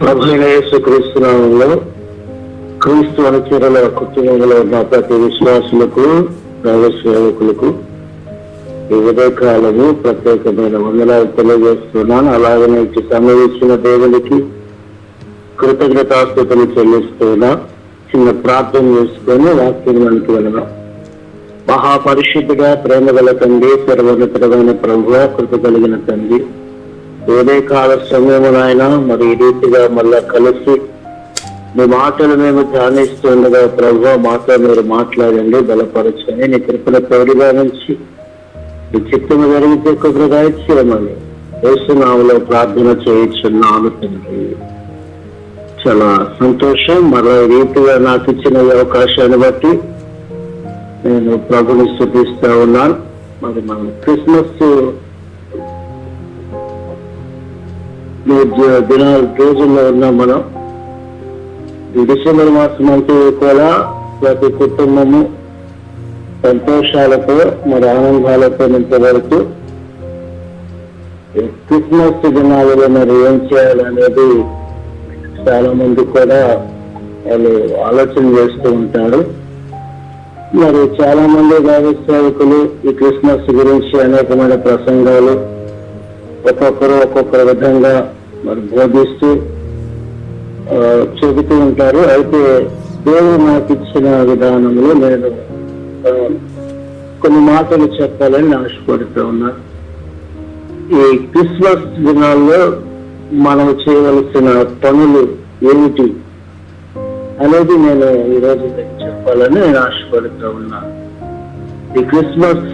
ప్రభుత్వ యేసుక్రీస్తునామంలో క్రీస్తు అనుచరుల కుటుంబంలో ఉన్న ప్రతి విశ్వాసులకు సేవకులకు ఈ ఉదయకాలము ప్రత్యేకమైన వందనాలు తెలియజేస్తున్నాను. అలాగనే ఇచ్చి సమయించిన దేవునికి కృతజ్ఞతాస్థుతులు చెల్లిస్తున్నా. చిన్న ప్రార్థన చేసుకొని వాక్యంలోనికి వెళ్ళడం మహాపరిశుద్ధిగా ప్రేమ గల తండ్రి సర్వోన్నతమైన ప్రభు కృత కలిగిన తండ్రి ఉదయకాల సమయము నాయన మరి ఈ రీతిగా మళ్ళా కలిసి మీ మాటలు మేము ధ్యానిస్తుండగా ప్రభు మాతో మీరు మాట్లాడండి బలపరచని నీ కృపణ తోడుగా నుంచి నీ చిత్తము జరిగితే కృపగా ఇచ్చేయమని వేసునామలో ప్రార్థన చేయించున్నాను తండ్రి. చాలా సంతోషం. మరో రీతిగా నాకు ఇచ్చిన ఈ అవకాశాన్ని బట్టి నేను ప్రభుని స్థుతిస్తా ఉన్నాను. మరి మనం క్రిస్మస్ దిన రోజుల్లో ఉన్నాం మనం. ఈ డిసెంబర్ మాసం అంటే కూడా ప్రతి కుటుంబము సంతోషాలతో మరి ఆనందాలతో నింపబడుతూ ఈ క్రిస్మస్ దినాలలో మరి ఏం చేయాలనేది చాలా మంది కూడా వాళ్ళు ఆలోచన చేస్తూ ఉంటారు. మరి చాలా మంది సేవకులు ఈ క్రిస్మస్ గురించి అనేకమైన ప్రసంగాలు ఒక్కొక్కరు ఒక్కొక్కరు విధంగా మరి బోధిస్తూ చెబుతూ ఉంటారు. అయితే దేవుడు నాకు ఇచ్చిన విధానంలో నేను కొన్ని మాటలు చెప్పాలని ఆశపడుతూ ఉన్నా. ఈ క్రిస్మస్ దినాల్లో మనం చేయవలసిన పనులు ఏమిటి అనేది నేను ఈ రోజు చెప్పాలని నేను ఆశపడుతూ ఉన్నాను ఈ క్రిస్మస్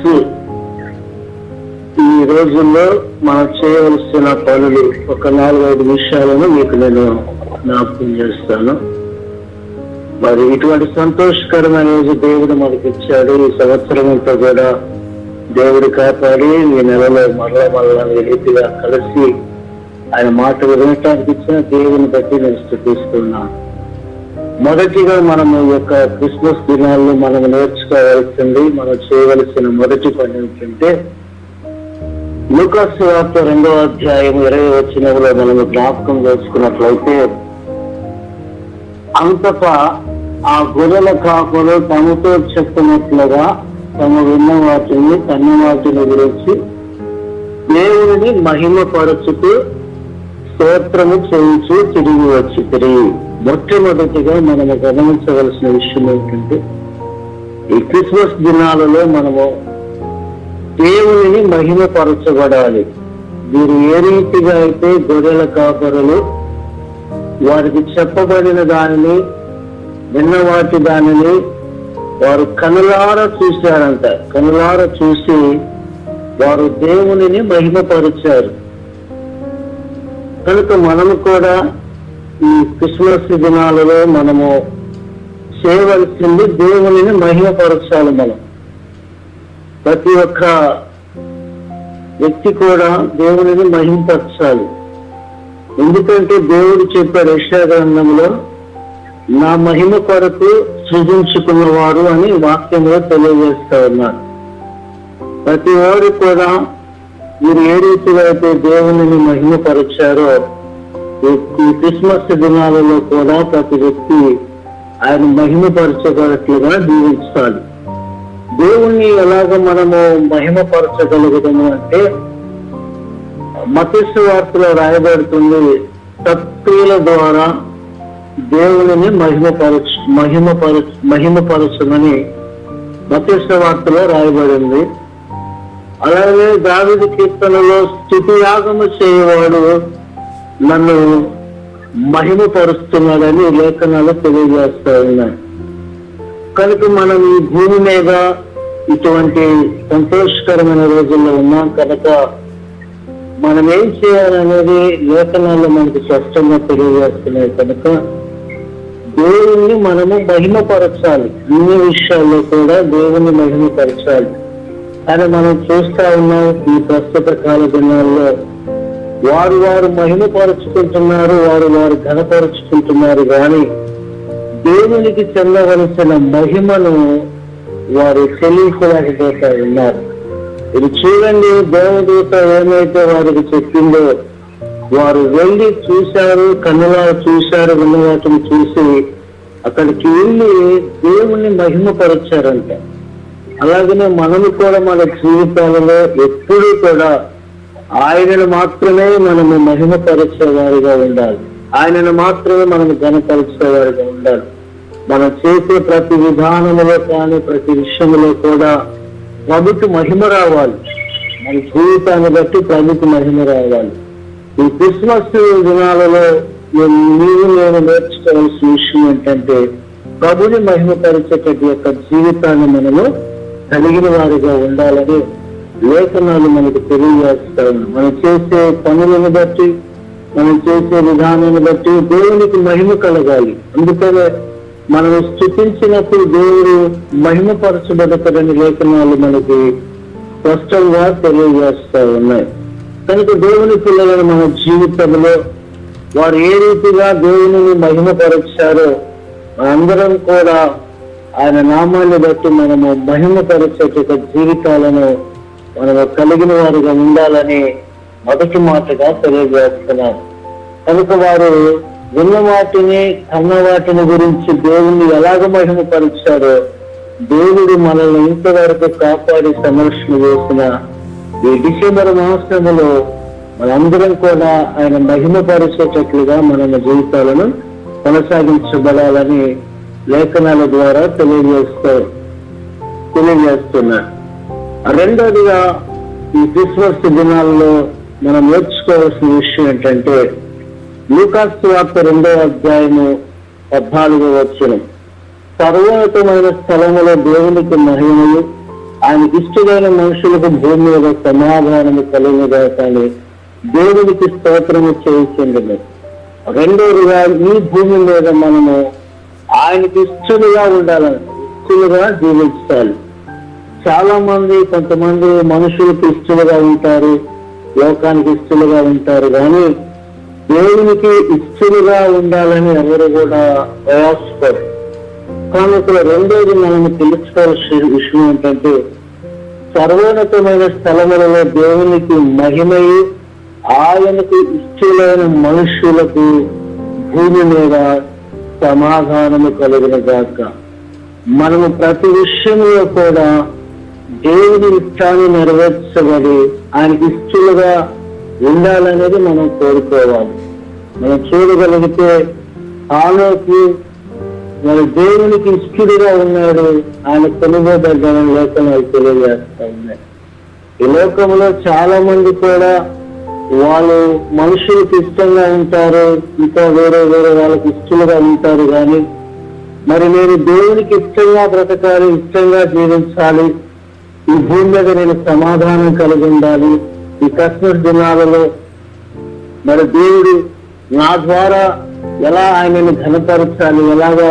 ఈ రోజుల్లో మనం చేయవలసిన పనులు ఒక నాలుగైదు విషయాలను మీకు నేను జ్ఞాపకం చేస్తాను. మరి ఇటువంటి సంతోషకరమైన దేవుడు మనకి ఇచ్చాడు. ఈ సంవత్సరం అంతా కూడా దేవుడు కాపాడి ఈ నెలలో మరల మరల రీతిగా కలిసి ఆయన మాటలు వినటానికి ఇచ్చిన దేవుని బట్టి నేను స్థుతిస్తున్నాను. మొదటిగా మనం ఈ యొక్క క్రిస్మస్ దినాల్లో మనం నేర్చుకోవాల్సింది మనం చేయవలసిన మొదటి పని ఏంటంటే లూకాస్ వార్త రెండవ అధ్యాయం ఇరవై వచ్చినలో మనం జ్ఞాపకం చేసుకున్నట్లయితే అంతట ఆ గొర్రెల కాకులు తమతో చెప్పినట్లుగా తమ విన్న వాటిని తన్న వాటిని గురించి దేవుడిని మహిమపరచుతూ స్తోత్రము చేయించి తిరిగి వచ్చి తిరిగి మొట్టమొదటిగా మనము గమనించవలసిన విషయం ఏంటంటే ఈ క్రిస్మస్ దినాలలో మనము దేవుని మహిమపరచబడాలి. వీరు ఏ రీతిగా అయితే గొర్రెల కాపరులు వారికి చెప్పబడిన దానిని విన్నవాటి దానిని వారు కనులార చూశారంట. కనులార చూసి వారు దేవునిని మహిమపరిచారు. కనుక మనము కూడా ఈ క్రిస్మస్ దినాలలో మనము చేయవలసింది దేవునిని మహిమపరచాలి మనం. ప్రతి ఒక్క వ్యక్తి కూడా దేవునిని మహింపరచాలి. ఎందుకంటే దేవుడు చెప్పాడు యెషయా గ్రంథంలో నా మహిమ కొరకు సృజించుకున్నవారు అని వాక్యంలో తెలియజేస్తా ఉన్నారు ప్రతి వారు కూడా మీరు ఏ రీతిగా అయితే దేవునిని మహిమపరిచారో ఈ ఈ క్రిస్మస్ దినాలలో కూడా ప్రతి వ్యక్తి ఆయన మహిమపరచగలట్లుగా జీవించాలి. దేవుణ్ణి ఎలాగ మనము మహిమపరచగలుగుతాము అంటే మతస్సు వార్తలో రాయబడుతుంది సత్క్రియల ద్వారా దేవుని మహిమపరచ మహిమపరచు మహిమపరచమని మతస్సు వార్తలో రాయబడింది. అలాగే దావిది కీర్తనలో స్థుతి యాగము చేయవాడు నన్ను మహిమపరుస్తున్నాడని లేఖనాలు తెలియజేస్తా ఉన్నాయి కనుక మనం ఈ భూమి మీద ఇటువంటి సంతోషకరమైన రోజుల్లో ఉన్నాం కనుక మనం ఏం చేయాలనేది లేఖనాల్లో మనకు స్పష్టంగా తెలియజేస్తున్నాయి కనుక దేవుణ్ణి మనము మహిమపరచాలి. అన్ని విషయాల్లో కూడా దేవుణ్ణి మహిమపరచాలి. కానీ మనం చూస్తా ఉన్నాం ఈ ప్రస్తుత కాల దినాల్లో వారు వారు మహిమపరుచుకుంటున్నారు వారు వారు ఘనపరుచుకుంటున్నారు కానీ దేవునికి చెందవలసిన మహిమను వారు చెల్లించలేకపోతా ఉన్నారు ఇది చూడండి దేవదూత ఏమైతే వారికి చెప్పిందో వారు వెళ్ళి చూశారు కన్నులా చూశారు విన్నవాటిని చూసి అక్కడికి వెళ్ళి దేవుణ్ణి మహిమపరిచారంట. అలాగనే మనము కూడా మన జీవితాలలో ఎప్పుడూ కూడా ఆయనను మాత్రమే మనము మహిమపరిచేవారిగా ఉండాలి. ఆయనను మాత్రమే మనము ఘనపరిచేవారిగా ఉండాలి. మనం చేసే ప్రతి విధానంలో కానీ ప్రతి విషయంలో కూడా ప్రభుకి మహిమ రావాలి. మన జీవితాన్ని బట్టి ప్రభుకి మహిమ రావాలి. ఈ క్రిస్మస్ దినాలలో నీవు నేను నేర్చుకోవాల్సిన విషయం ఏంటంటే ప్రభుని మహిమపరిచేటటువంటి యొక్క జీవితాన్ని మనము కలిగిన వారిగా ఉండాలని లేఖనాలు మనకు తెలియజేస్తాయి. మనం చేసే పనులను బట్టి మనం చేసే విధానాన్ని బట్టి దేవునికి మహిమ కలగాలి. అందుకనే మనం స్థుతించినప్పుడు దేవుడు మహిమపరచబడతారని లేఖనాలు మనకి స్పష్టంగా తెలియజేస్తా ఉన్నాయి. కనుక దేవుని పిల్లలను మన జీవితంలో వారు ఏ రీతిగా దేవుని మహిమపరిచారో అందరం కూడా ఆయన నామాన్ని బట్టి మనము మహిమపరిచేట జీవితాలను మనము కలిగిన వారిగా ఉండాలని మొదటి మాటగా తెలియజేస్తున్నారు కనుక వారు విన్న వాటిని కన్న వాటిని గురించి దేవుణ్ణి ఎలాగ మహిమపరిచారో దేవుడు మనల్ని ఇంతవరకు కాపాడి సంరక్షణ చేసిన ఈ డిసెంబర్ మాసంలో మనందరం కూడా ఆయన మహిమపరిచేటట్లుగా మన జీవితాలను కొనసాగించబడాలని లేఖనాల ద్వారా తెలియజేస్తూ తెలియజేస్తున్నా. రెండోదిగా ఈ క్రిస్మస్ దినాల్లో మనం నేర్చుకోవాల్సిన విషయం ఏంటంటే లూకాస్ వార్త రెండవ అధ్యాయము పద్నాలుగో వచ్చిన సర్వోన్నతమైన స్థలములో దేవునికి మహిమలు ఆయనకి ఇష్టమైన మనుషులకు భూమి మీద సమాధానము కలిగినగా కానీ దేవునికి స్తోత్రము చేయించండి రెండవదిగా ఈ భూమి మీద మనము ఆయనకి ఇష్టలుగా ఉండాలని ఇష్టలుగా జీవించాలి. చాలా మంది కొంతమంది మనుషులకు ఇష్టలుగా ఉంటారు లోకానికి ఇష్టలుగా ఉంటారు కానీ దేవునికి ఇష్టలుగా ఉండాలని ఎవరు కూడా ప్రయాసపడరు. కానీ ఇక్కడ రెండోది మనం తెలుసుకోవాల్సిన విషయం ఏంటంటే సర్వోన్నతమైన స్థలములలో దేవునికి మహిమయు ఆయనకు ఇష్టలైన మనుషులకు భూమి మీద సమాధానము కలిగిన గాక. మనము ప్రతి విషయంలో కూడా దేవుని ఇష్టాన్ని నెరవేర్చబడి ఆయనకి ఇష్టలుగా ఉండాలనేది మనం కోరుకోవాలి. మనం చూడగలిగితే ఆలోకి మరి దేవునికి ఇష్టడుగా ఉన్నాడు ఆయన కొనుగోబడ్డాడని లేఖనాలు తెలియజేస్తా ఉన్నాయి. ఈ లోకంలో చాలా మంది కూడా వాళ్ళు మనుషులకు ఇష్టంగా ఉంటారు ఇంకా వేరే వేరే వాళ్ళకి ఇష్టలుగా ఉంటారు కానీ మరి నేను దేవునికి ఇష్టంగా బ్రతకాలి ఇష్టంగా జీవించాలి ఈ భూమి మీద నేను సమాధానం కలిగి ఉండాలి ఈ క్రిస్మస్ దినాలలో మరి దేవుడు నా ద్వారా ఎలా ఆయనని ఘనపరచాలి ఎలాగా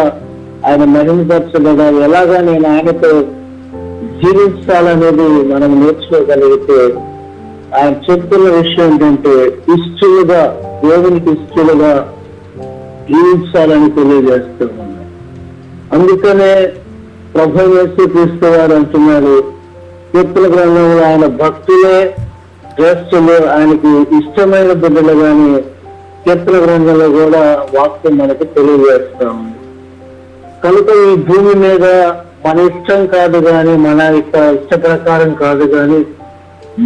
ఆయన మహిమపరచబడాలి ఎలాగా నేను ఆయనతో జీవించాలనేది మనం నేర్చుకోగలిగితే ఆయన చెప్తున్న విషయం ఏంటంటే ఇష్టలుగా దేవునికి ఇష్టలుగా జీవించాలని తెలియజేస్తూ ఉన్నాడు. అందుకనే ప్రభు వేసి క్రీస్తు వారు అంటున్నారు చెప్పుల గ్రంథంలో ఆయన భక్తులే శ్రేష్ఠులు ఆయనకి ఇష్టమైన బిడ్డలు కానీ కీర్తన గ్రంథంలో కూడా వాక్యం మనకి తెలియజేస్తా. ఉంది కనుక ఈ భూమి మీద మన ఇష్టం కాదు కానీ మన యొక్క ఇష్ట ప్రకారం కాదు కానీ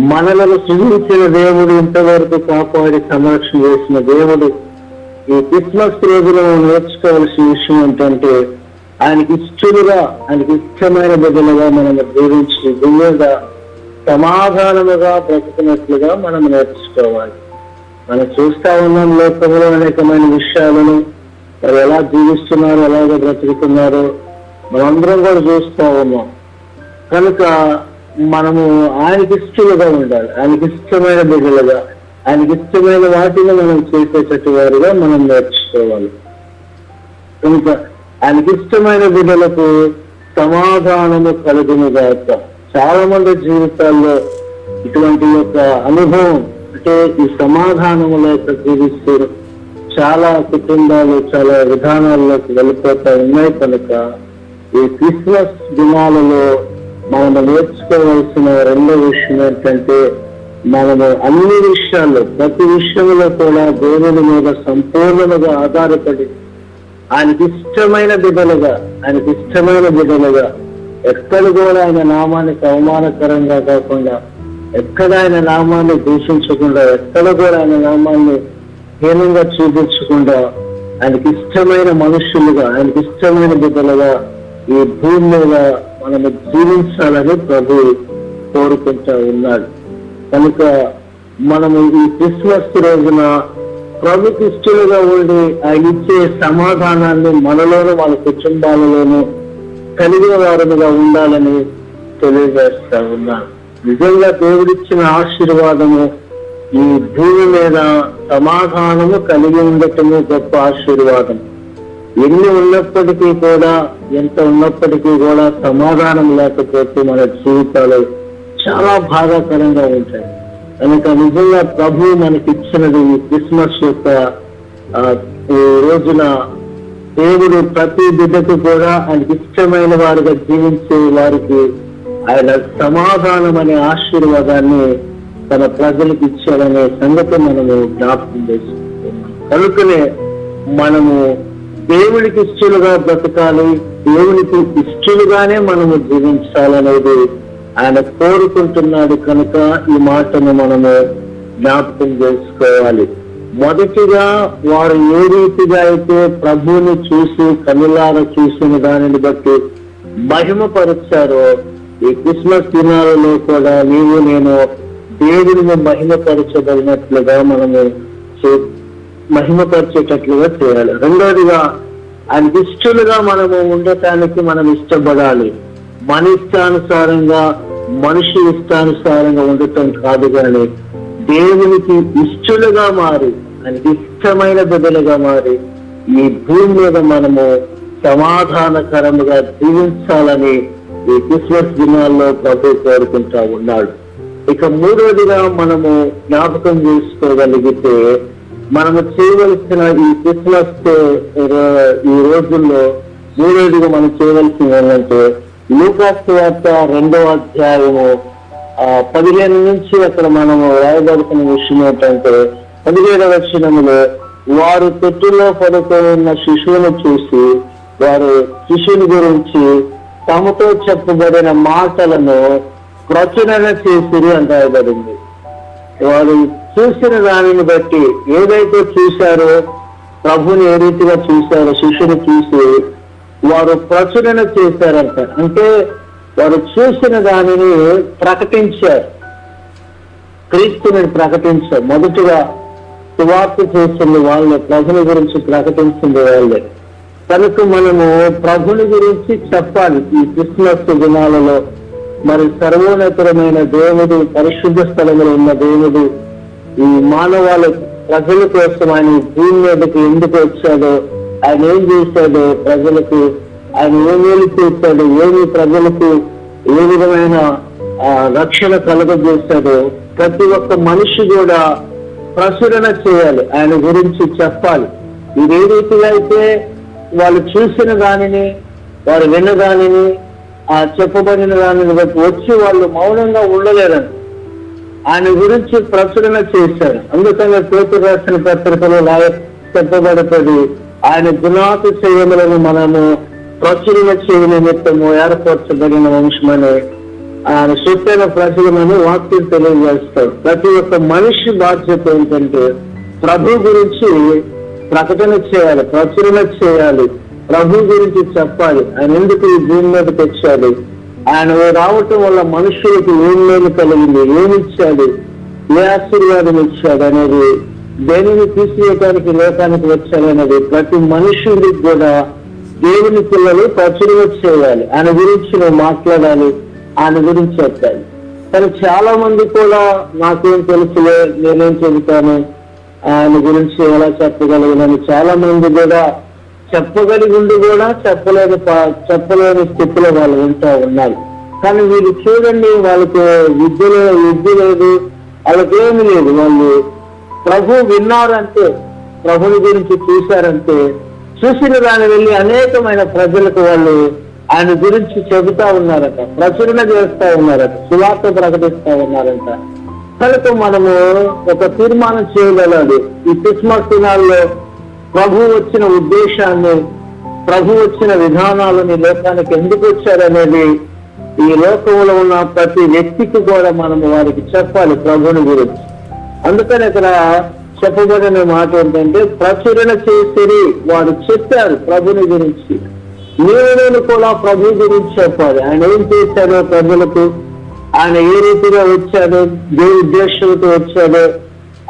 మనలను సృజించిన దేవుడు ఇంతవరకు కాపాడి సంరక్షణ చేసిన దేవుడు ఈ క్రిస్మస్ రోజున మనం నేర్చుకోవాల్సిన విషయం ఏంటంటే ఆయనకి ఇష్టలుగా ఆయనకి ఇష్టమైన బిడ్డలుగా మనం జీవించి భూమి సమాధానముగా బ్రతుకున్నట్లుగా మనం నేర్చుకోవాలి. మనం చూస్తా ఉన్నాం లోకంలో అనేకమైన విషయాలను. వారు ఎలా జీవిస్తున్నారు ఎలాగ బ్రతుకుతున్నారు మనందరం కూడా చూస్తా ఉన్నాం. కనుక మనము ఆయనకి ఇష్టలుగా ఉండాలి. ఆయనకి ఇష్టమైన బిడ్డలుగా ఆయనకి ఇష్టమైన వాటిని మనం చేసేటట్టు వారిగా మనం నేర్చుకోవాలి. కనుక ఆయనకి ఇష్టమైన బిడ్డలకు సమాధానము కలుగునుగాక చాలా మంది జీవితాల్లో ఇటువంటి యొక్క అనుభవం అంటే ఈ సమాధానము లేక జీవిస్తూ చాలా కుటుంబాలు చాలా విధానాల్లోకి వెళ్ళిపోతా ఉన్నాయి కనుక ఈ క్రిస్మస్ దినాలలో మనం నేర్చుకోవాల్సిన రెండో విషయం ఏంటంటే మనము అన్ని విషయాల్లో ప్రతి విషయంలో కూడా దేవుని మీద సంపూర్ణముగా ఆధారపడి ఆయనకి ఇష్టమైన బిడ్డలుగా ఆయనకి ఇష్టమైన బిడ్డలుగా ఎక్కడ కూడా ఆయన నామానికి అవమానకరంగా కాకుండా ఎక్కడ ఆయన నామాన్ని దూషించకుండా ఎక్కడ కూడా ఆయన నామాన్ని హీనంగా చూపించకుండా ఆయనకి ఇష్టమైన మనుషులుగా ఆయనకి ఇష్టమైన బిడ్డలుగా ఈ భూమి మీద మనము జీవించాలని ప్రభు కోరుకుంటా ఉన్నాడు. కనుక మనము ఈ క్రిస్మస్ రోజున ప్రభుకి ఇష్టలుగా ఉండి ఆయన ఇచ్చే సమాధానాన్ని మనలోను మన కుటుంబాలలోనూ కలిగిన వారుగా ఉండాలని తెలియజేస్తా ఉన్నాను నిజంగా దేవుడిచ్చిన ఆశీర్వాదము ఈ భూమి మీద సమాధానము కలిగి ఉండటము గొప్ప ఆశీర్వాదం. ఎన్ని ఉన్నప్పటికీ కూడా ఎంత ఉన్నప్పటికీ కూడా సమాధానం లేకపోతే మన జీవితాలు చాలా బాధాకరంగా ఉంటాయి. కనుక నిజంగా ప్రభు మనకి ఇచ్చినది ఈ క్రిస్మస్ యొక్క ఈ రోజున దేవుడు ప్రతి బిడ్డకు కూడా ఆయనకి ఇష్టమైన వారుగా జీవించే వారికి ఆయన సమాధానం అనే ఆశీర్వాదాన్ని తన ప్రజలకు ఇచ్చాడనే సంగతి మనము జ్ఞాపకం చేసుకుంటున్నాం. కనుకనే మనము దేవునికి ఇష్టలుగా బ్రతకాలి దేవునికి ఇష్టలుగానే మనము జీవించాలనేది ఆయన కోరుకుంటున్నాడు కనుక ఈ మాటను మనము జ్ఞాపకం చేసుకోవాలి. మొదటిగా వారు ఏ రీతిగా అయితే ప్రభువుని చూసి కనులార చూసిన దానిని బట్టి మహిమపరిచారో ఈ క్రిస్మస్ దినాలలో కూడా నీవు నేను దేవుడిని మహిమపరచబడినట్లుగా మనము మహిమపరిచేటట్లుగా చేయాలి. రెండోదిగా ఆయన దుష్టులుగా మనము ఉండటానికి మనం ఇష్టపడాలి. మన ఇష్టానుసారంగా మనిషి ఇష్టానుసారంగా ఉండటం కాదు కానీ దేవునికి ఇష్టలుగా మారి ఆయనకి ఇష్టమైన బిడ్డలుగా మారి ఈ భూమి మీద మనము సమాధానకరముగా జీవించాలని ఈ క్రిస్మస్ దినాల్లో ప్రభు కోరుకుంటా ఉన్నాడు. ఇక మూడోదిగా మనము జ్ఞాపకం చేసుకోగలిగితే మనము చేయవలసిన ఈ క్రిస్మస్ ఈ రోజుల్లో మూడోదిగా మనం చేయవలసింది ఏంటంటే లూకాస్ వార్త రెండవ అధ్యాయము పదిహేను నుంచి అక్కడ మనం రాయబడుతున్న విషయం ఏంటంటే పదిహేడవ వచనములో వారు తొట్టులో పడుకొని ఉన్న శిశువును చూసి వారు శిశువుని గురించి తమతో చెప్పబడిన మాటలను ప్రచురణ చేసిరి అని రాయబడింది. వారు చూసిన దానిని బట్టి ఏదైతే చూశారో ప్రభుని ఏ రీతిగా చూశారో శిష్యుని చూసి వారు ప్రచురణ చేశారంట. అంటే వారు చూసిన దానిని ప్రకటించారు. క్రీస్తుని ప్రకటించారు మొదటిగా సువార్త చేసింది వాళ్ళే ప్రభుని గురించి ప్రకటించింది వాళ్ళే. కనుక మనము ప్రభుని గురించి చెప్పాలి. ఈ క్రిస్మస్ దినాలలో మరి సర్వోన్నతరమైన దేవుడు పరిశుద్ధ స్థలంలో ఉన్న దేవుడు ఈ మానవాళ ప్రజల కోసం ఆయన భూమి మీదకి ఎందుకు వచ్చాడో ఆయన ఏం చేశాడో ప్రజలకు ఆయన ఏమేమి చేస్తాడు ఏమి ప్రజలకు ఏ విధమైన ఆ, రక్షణ కలుగజేస్తాడో ప్రతి ఒక్క మనిషి కూడా ప్రచురణ చేయాలి ఆయన గురించి చెప్పాలి. ఇది ఏ రీతిగా అయితే వాళ్ళు చూసిన దానిని వారు విన్న దానిని ఆ చెప్పబడిన దానిని బట్టి వచ్చి వాళ్ళు మౌనంగా ఉండలేరని ఆయన గురించి ప్రచురణ చేశారు. అందుకని పేరు రాసిన పత్రికలో చెప్పబడుతుంది ఆయన గుణాతి చేయములను మనము ప్రచురణ చేయ నిమిత్తము ఏర్పరచబడిన వంశమని ఆయన చెప్పిన ప్రజలమని వాక్యం తెలియజేస్తాడు ప్రతి ఒక్క మనిషి బాధ్యత ఏంటంటే ప్రభు గురించి ప్రకటన చేయాలి ప్రచురణ చేయాలి ప్రభు గురించి చెప్పాలి ఆయన ఎందుకు ఈ భూమి మీదకి వచ్చాడు ఆయన రావటం వల్ల మనుషులకు ఏం మేలు కలిగింది ఏమిచ్చాడు ఏ ఆశీర్వాదం ఇచ్చాడు అనేది దేనిని తీసివేయడానికి లోకానికి వచ్చాడనేది ప్రతి మనుషుడికి కూడా దేవుని పిల్లలు ప్రచురణ చేయాలి. ఆయన గురించి నువ్వు మాట్లాడాలి. ఆయన గురించి చెప్పాలి. కానీ చాలా మంది కూడా నాకేం తెలుసులే నేనేం చెబుతాను ఆయన గురించి ఎలా చెప్పగలిగినాను చాలా మంది కూడా చెప్పగలిగి ఉండి కూడా చెప్పలేని చెప్పలేని స్థితిలో వాళ్ళు ఉంటా ఉన్నారు. కానీ వీళ్ళు చూడండి వాళ్ళకి విద్య విద్య లేదు. వాళ్ళకి లేదు. వాళ్ళు ప్రభు విన్నారంటే ప్రభుని గురించి చూశారంటే చూసిన దాన్ని వెళ్ళి అనేకమైన ప్రజలకు వాళ్ళు ఆయన గురించి చెబుతా ఉన్నారట ప్రచురణ చేస్తా ఉన్నారట సువార్త ప్రకటిస్తా ఉన్నారంట. కనుక మనము ఒక తీర్మానం చేయగలదు. ఈ క్రిస్మస్ దినాల్లో ప్రభు వచ్చిన ఉద్దేశాన్ని ప్రభు వచ్చిన విధానాలను లోకానికి ఎందుకు వచ్చారనేది ఈ లోకంలో ఉన్న ప్రతి వ్యక్తికి కూడా మనం వారికి చెప్పాలి ప్రభుని గురించి. అందుకని ఇక్కడ చెప్పబడిన మాట ఏంటంటే ప్రచురణ చేసిరి వాడు చెప్పారు ప్రభుని గురించి. నేను నేను కూడా ప్రభు గురించి చెప్పాలి. ఆయన ఏం చేశాడో ప్రజలకు? ఆయన ఏ రీతిగా వచ్చాడో? ఏ ఉద్దేశంతో వచ్చాడో?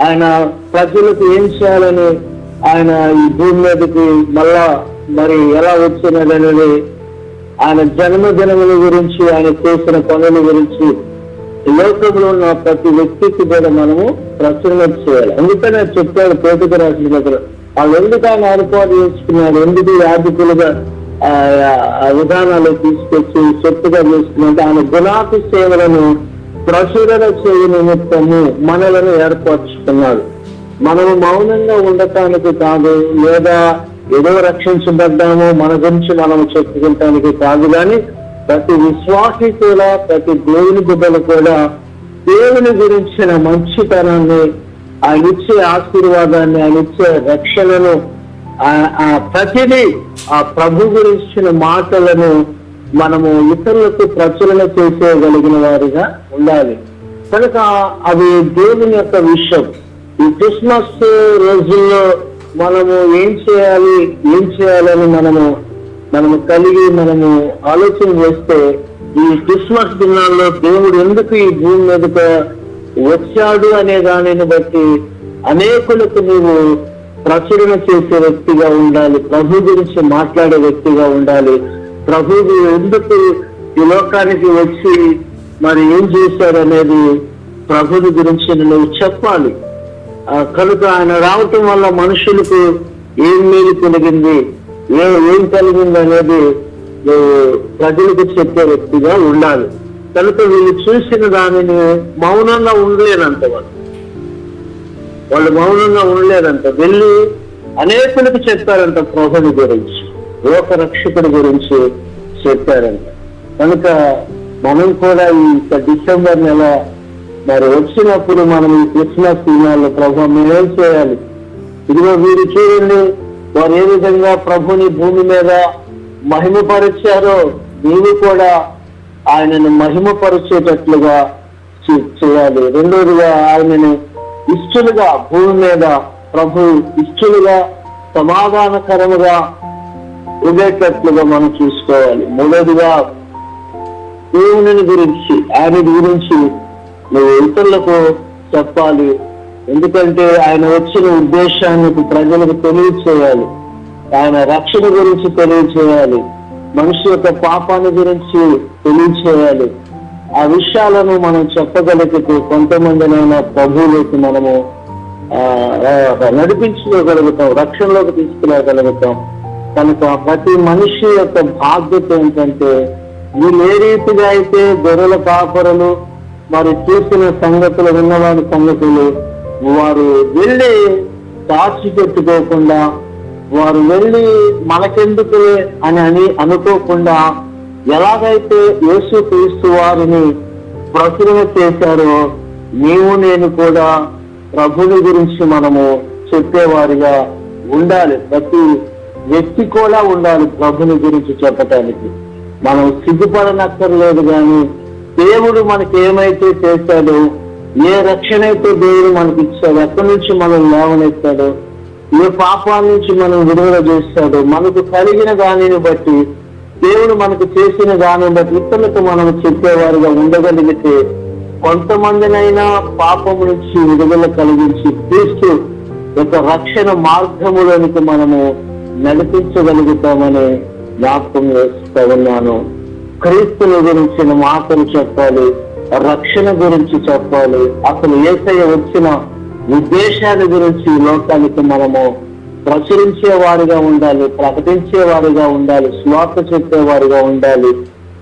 ఆయన ప్రజలకు ఏం చేయాలని? ఆయన ఈ భూమి మీదకి మళ్ళా మరి ఎలా వచ్చినదనేది ఆయన జన్మదినముల గురించి ఆయన చేసిన పనుల గురించి లోకంలో ఉన్న ప్రతి వ్యక్తికి కూడా మనము ప్రచురణ చేయాలి. అందుకనే చెప్పాడు పేదకు రాసిన దగ్గర వాళ్ళు ఎందుకు ఆయన ఏర్పాటు చేసుకున్నారు? ఎందుకు యాజకులుగా ఆ విధానాలు తీసుకొచ్చి సొత్తుగా చేసుకున్నట్టు ఆయన గుణాతి సేవలను ప్రచురణ చేయ నిమిత్తము మనలను ఏర్పరచుకున్నాడు మనము మౌనంగా ఉండటానికి కాదు లేదా ఏదో రక్షించబడ్డాము మన గురించి మనం చెప్పుకుంటానికి కాదు కానీ ప్రతి విశ్వాసి కూడా ప్రతి దేవుని బిడ్డలు కూడా దేవుని గురించిన మంచితనాన్ని ఆయన ఇచ్చే ఆశీర్వాదాన్ని ఆయన ఇచ్చే రక్షణను ఆ- ఆ ప్రతిదీ ఆ ప్రభు గురించిన మాటలను మనము ఇతరులకు ప్రచురణ చేసేయగలిగిన వారిగా ఉండాలి. కనుక అవి దేవుని యొక్క విషయం. ఈ క్రిస్మస్ రోజుల్లో మనము ఏం చేయాలి ఏం చేయాలని మనము మనము కలిగి మనము ఆలోచన చేస్తే ఈ క్రిస్మస్ దినాల్లో దేవుడు ఎందుకు ఈ భూమి మీదకు వచ్చాడు అనే దానిని బట్టి అనేకులకు నువ్వు ప్రచురణ చేసే వ్యక్తిగా ఉండాలి ప్రభు గురించి మాట్లాడే వ్యక్తిగా ఉండాలి. ప్రభువు ఎందుకు ఈ లోకానికి వచ్చి మరి ఏం చేశాడు అనేది ప్రభుని గురించి నువ్వు చెప్పాలి. ఆ, కనుక ఆయన రావటం వల్ల మనుషులకు ఏం మేలు కలిగింది? ఏ ఏం కలిగింది అనేది ప్రజలకు చెప్పే వ్యక్తిగా ఉండాలి. కనుక వీళ్ళు చూసిన దానిని మౌనంగా ఉండలేనంత వాళ్ళు వాళ్ళు మౌనంగా ఉండలేదంట. వెళ్ళి అనేకులకు చెప్పారంట ప్రభుని గురించి లోక రక్షకుడి గురించి చెప్పారంట. కనుక మనం కూడా ఈ డిసెంబర్ నెల మరి వచ్చినప్పుడు మనం ఈ క్రిస్మస్ దినాల్లో ప్రభావం ఏం చేయాలి? ఇదిగో వీరు చూడండి వారు ఏ విధంగా ప్రభుని భూమి మీద మహిమపరిచారో నీవు కూడా ఆయనను మహిమపరిచేటట్లుగా చేయాలి. రెండోదిగా ఆయనను ఇష్టలుగా భూమి మీద ప్రభు ఇష్టలుగా సమాధానకరముగా ఉండేటట్లుగా మనం చూసుకోవాలి. మూడోదిగా దేవుని గురించి ఆయన గురించి నువ్వు ఇతరులకు చెప్పాలి. ఎందుకంటే ఆయన వచ్చిన ఉద్దేశాన్ని ప్రజలకు తెలియచేయాలి. ఆయన రక్షణ గురించి తెలియచేయాలి. మనిషి యొక్క పాపాన్ని గురించి తెలియచేయాలి. ఆ విషయాలను మనం చెప్పగలిగితే కొంతమందినైనా ప్రభువులోకి మనము నడిపించుకోగలుగుతాం రక్షణలోకి తీసుకురాగలుగుతాం. కనుక ప్రతి మనిషి యొక్క బాధ్యత ఏంటంటే వీళ్ళు ఏ రీతిగా అయితే గొర్రెల కాపరలు మరి చూసిన సంగతులు విన్నవాడి సంగతులు వారు వెళ్ళి దాచిపెట్టుకోకుండా వారు వెళ్ళి మనకెందుకు అని అని అనుకోకుండా ఎలాగైతే యేసు క్రీస్తు వారిని ప్రచురణ చేశారో నీవు నేను కూడా ప్రభుని గురించి మనము చెప్పేవారిగా ఉండాలి. ప్రతి వ్యక్తి కూడా ఉండాలి ప్రభుని గురించి చెప్పటానికి. మనం సిగ్గుపడనక్కర్లేదు కానీ దేవుడు మనకి ఏమైతే చేశాడో ఏ రక్షణ అయితే దేవుడు మనకి ఇచ్చాడు ఎక్కడి నుంచి మనం లేవనెత్తాడో ఏ పాపాల నుంచి మనం విడుదల చేస్తాడో మనకు కలిగిన దానిని బట్టి దేవుడు మనకు చేసిన దానిని బట్టి ఇతరులకు మనం చెప్పేవారుగా ఉండగలిగితే కొంతమందినైనా పాపం నుంచి విడుదల కలిగించి క్రీస్తు ఒక రక్షణ మార్గములోనికి మనము నడిపించగలుగుతామని జ్ఞాపకం చేస్తా ఉన్నాను. క్రీస్తుని గురించిన మాటలు చెప్పాలి. రక్షణ గురించి చెప్పాలి. అసలు ఏసయ్య వచ్చిన ఉద్దేశాల గురించి లోకానికి మనము ప్రచురించే వారిగా ఉండాలి ప్రకటించే వారిగా ఉండాలి స్వార్థ చెప్పేవారిగా ఉండాలి.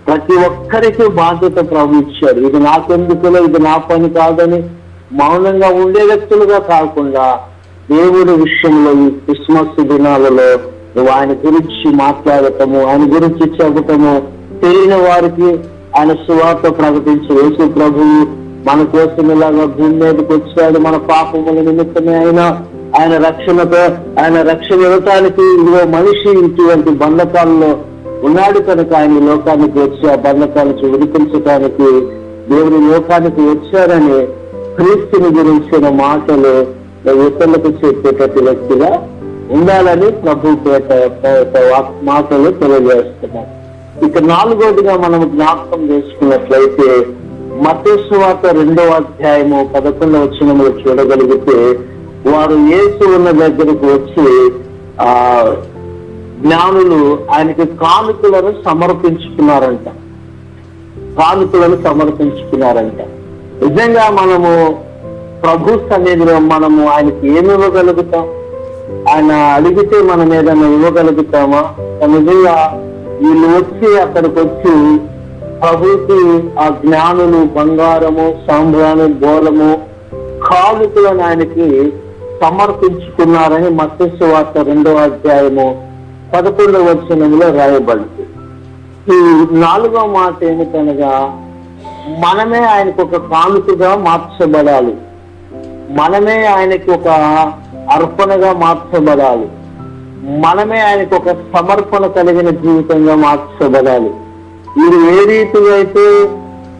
ప్రతి ఒక్కరికి బాధ్యత ప్రభు ఇది నాకెందుకులో ఇది నా పని కాదని మౌనంగా ఉండే వ్యక్తులుగా కాకుండా దేవుడి విషయంలో ఈ క్రిస్మస్ దినాలలో నువ్వు ఆయన గురించి మాట్లాడటము ఆయన గురించి చెప్పటము తెలియని వారికి ఆయన సువార్త ప్రకటించి యేసు ప్రభువు మన కోసం ఇలాగా భూమి మీదకి వచ్చాడు. మన పాపముల నిమిత్తమే ఆయన ఆయన రక్షణతో ఆయన రక్షణ ఇవ్వటానికి ఇదిగో మనిషి ఇటువంటి బంధకాలలో ఉన్నాడు కనుక ఆయన లోకానికి వచ్చి ఆ బంధకాల నుంచి విడిపించడానికి దేవుని లోకానికి వచ్చారని క్రీస్తుని గురించిన మాటలు ఇతరులకు చెప్పేటట్టు వ్యక్తిగా ఉండాలని ప్రభు పేట మాటలు తెలియజేస్తున్నారు ఇక నాలుగోదిగా మనం జ్ఞాపకం చేసుకున్నట్లయితే మతేశ్వాత రెండవ అధ్యాయము పదకొండవ వచ్చినములు చూడగలిగితే వారు యేసు ఉన్న దగ్గరకు వచ్చి ఆ జ్ఞానులు ఆయనకి కానుకలను సమర్పించుకున్నారంట. కానుకలను సమర్పించుకున్నారంట. నిజంగా మనము ప్రభు సన్నిధిలో మనము ఆయనకి ఏమి ఇవ్వగలుగుతాం? ఆయన అడిగితే మనం ఏదైనా ఇవ్వగలుగుతామా? నిజంగా వీళ్ళు వచ్చి అక్కడికి వచ్చి ప్రభుకి ఆ జ్ఞానులు బంగారము సాంబ్రాణి బోలము కానుకలను ఆయనకి సమర్పించుకున్నారని మత్స్య వార్త రెండవ అధ్యాయము పదకొండవ వచనంలో రాయబడింది. ఈ నాలుగో మాట ఏమిటనగా మనమే ఆయనకు ఒక కానుకగా మార్చబడాలి. మనమే ఆయనకి ఒక అర్పణగా మార్చబడాలి. మనమే ఆయనకు ఒక సమర్పణ కలిగిన జీవితంగా మార్చబడాలి. వీరు ఏ రీతిగా అయితే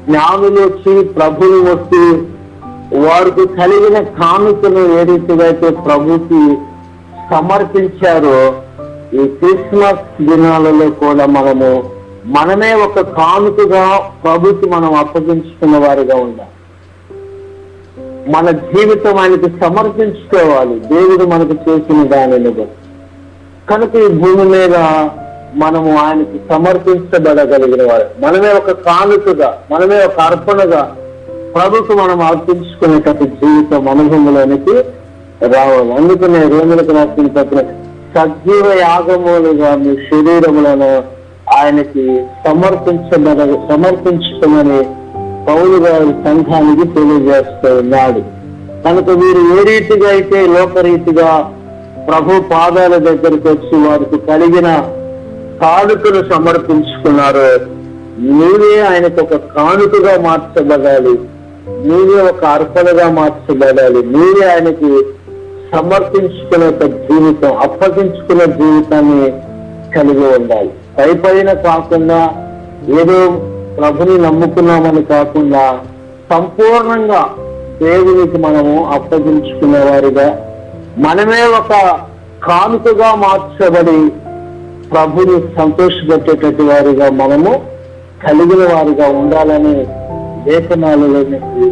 జ్ఞానులు వచ్చి ప్రభులు వచ్చి వారికి కలిగిన కానుకను ఏ రీతిగా అయితే ప్రభుకి సమర్పించారో ఈ క్రిస్మస్ దినాలలో కూడా మనము మనమే ఒక కానుకగా ప్రభుకి మనం అప్పగించుకున్న వారిగా ఉండాలి. మన జీవితం ఆయనకి సమర్పించుకోవాలి. దేవుడు మనకు చేసిన దానిని బట్టి. కనుక ఈ భూమి మీద మనము ఆయనకి సమర్పించబడగలిగిన వారు. మనమే ఒక కానుకగా మనమే ఒక అర్పణగా ప్రభుకు మనం అర్పించుకునేటట్టు జీవితం అనుభవంలోనికి రావాలి. అందుకనే రోమిలకు రాసిన పత్ర సజీవ యాగములుగా మీ శరీరములను ఆయనకి సమర్పించబడ సమర్పించుకోమని పౌరు గారి సంఘానికి తెలియజేస్తూ ఉన్నాడు కనుక వీరు ఏ రీతిగా అయితే లోకరీతిగా ప్రభు పాదాల దగ్గరికి వచ్చి వారికి కలిగిన కానుకను సమర్పించుకున్నారో నీవే ఆయనకు ఒక కానుకగా మార్చబడాలి. నీవే ఒక అర్పణగా మార్చబడాలి. నీవే ఆయనకి సమర్పించుకునే ఒక జీవితం అప్పగించుకునే జీవితాన్ని కలిగి ఉండాలి. పైపైన కాకుండా ఏదో ప్రభుని నమ్ముకున్నామని కాకుండా సంపూర్ణంగా దేవునికి మనము అప్పగించుకునే వారిగా మనమే ఒక కానుకగా మార్చబడి ప్రభుని సంతోషపెట్టేటట్టు వారిగా మనము కలిగిన వారిగా ఉండాలని లేఖనాలలో మీకు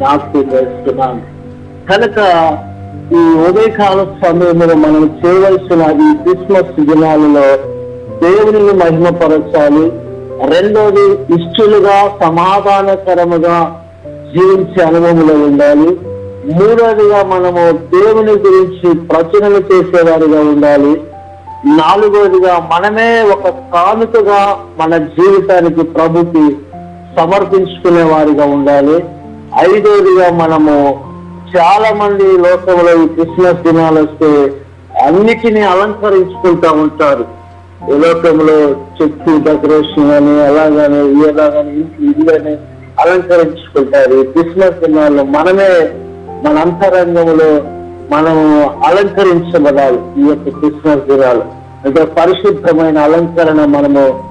నాకు వేస్తున్నాను కనుక ఈ ఉదయకాల సమయంలో మనం చేయవలసిన ఈ క్రిస్మస్ దినాలలో దేవుని మహిమపరచాలి. రెండోది ఇష్టలుగా సమాధానకరముగా జీవించే అనుభవంలో ఉండాలి. మూడోదిగా మనము దేవుని గురించి ప్రచురణ చేసేవారిగా ఉండాలి. నాలుగోదిగా మనమే ఒక కానుకగా మన జీవితానికి ప్రభుకి సమర్పించుకునే వారిగా ఉండాలి. ఐదోదిగా మనము చాలా మంది లోకంలో ఈ క్రిస్మస్ దినాలు వస్తే అన్నిటినీ అలంకరించుకుంటా ఉంటారు. ఈ లోకంలో చెట్టు డెకరేషన్ అని అలాగని ఇలాగని ఇల్లు అని అలంకరించుకుంటారు. ఈ క్రిస్మస్ దినాల్లో మనమే మన అంతరంగంలో మనం అలంకరించబడాలి ఈ యొక్క క్రిస్మస్ దినాలు. అంటే పరిశుద్ధమైన అలంకరణ మనము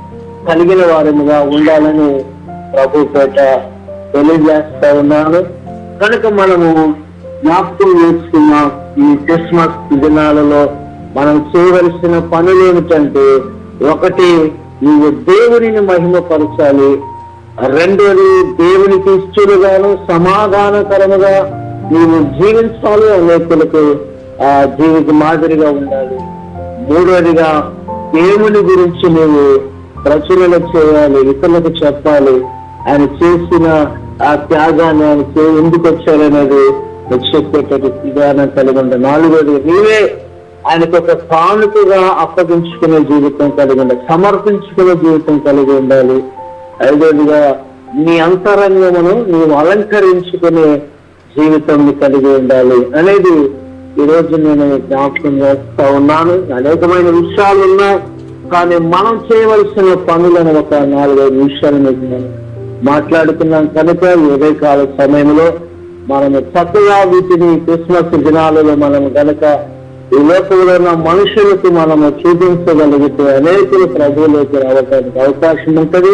కలిగిన వారముగా ఉండాలని ప్రభు పేట తెలియజేస్తా ఉన్నాను. కనుక మనము జ్ఞాపకం చేసుకున్న ఈ క్రిస్మస్ దినాలలో మనం చేయవలసిన పనులు ఏమిటంటే ఒకటి నీవు దేవునిని మహిమపరచాలి. రెండోది దేవునికి ఇష్టలుగాను సమాధానకరముగా నీవు జీవించాలి అనేకులకు ఆ జీవిత మాదిరిగా ఉండాలి. మూడవదిగా దేవుని గురించి నీవు ప్రచురణ చేయాలి ఇతరులకు చెప్పాలి. ఆయన చేసిన ఆ త్యాగాన్ని ఆయన ఎందుకు వచ్చారనేది నీకు విధానం కలిగి ఉండ నాలుగోది నీవే ఆయనకు ఒక కానుకగా అప్పగించుకునే జీవితం కలిగి ఉండాలి సమర్పించుకునే జీవితం కలిగి ఉండాలి. ఐదోదిగా నీ అంతరంగమును నీవు అలంకరించుకునే జీవితం కలిగి ఉండాలి అనేది ఈ రోజు నేను జ్ఞాపకం చేస్తా ఉన్నాను. అనేకమైన విషయాలు ఉన్నాయి కానీ మనం చేయవలసిన పనులను ఒక నాలుగైదు విషయాలు మీకు నేను మాట్లాడుతున్నాం కనుక ఈ కాల సమయంలో మనము చక్కగా వీటిని క్రిస్మస్ దినాలలో మనం కనుక ఈ లోకంలో ఉన్న మనుషులకు మనము చూపించగలిగితే అనేకులు ప్రభువులోకి రావడానికి అవకాశం ఉంటుంది.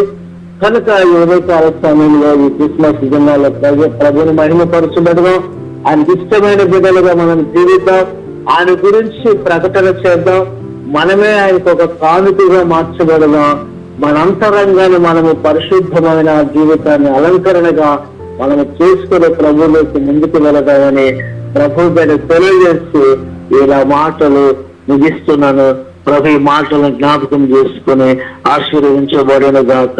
కనుక ఈ ఉదయకాల సమయంలో ఈ క్రిస్మస్ దినాల్లో ప్రజలు ప్రభుని మహిమపరచబడదాం ఆయనకి ఇష్టమైన బిడ్డలుగా మనం జీవిద్దాం. ఆయన గురించి ప్రకటన చేద్దాం. మనమే ఆయనకు ఒక కానుకగా మార్చబడదాం మన అంతరంగాన్ని మనము పరిశుద్ధమైన జీవితాన్ని అలంకరణగా మనము చేసుకునే ప్రభువులోకి ముందుకు వెళదామని ప్రభు బిడ్డ తెలియజేస్తూ ఇలా మాటలు ముగిస్తున్నాను. ప్రభు మాటలను జ్ఞాపకం చేసుకుని ఆశీర్వదించబడిన గాక.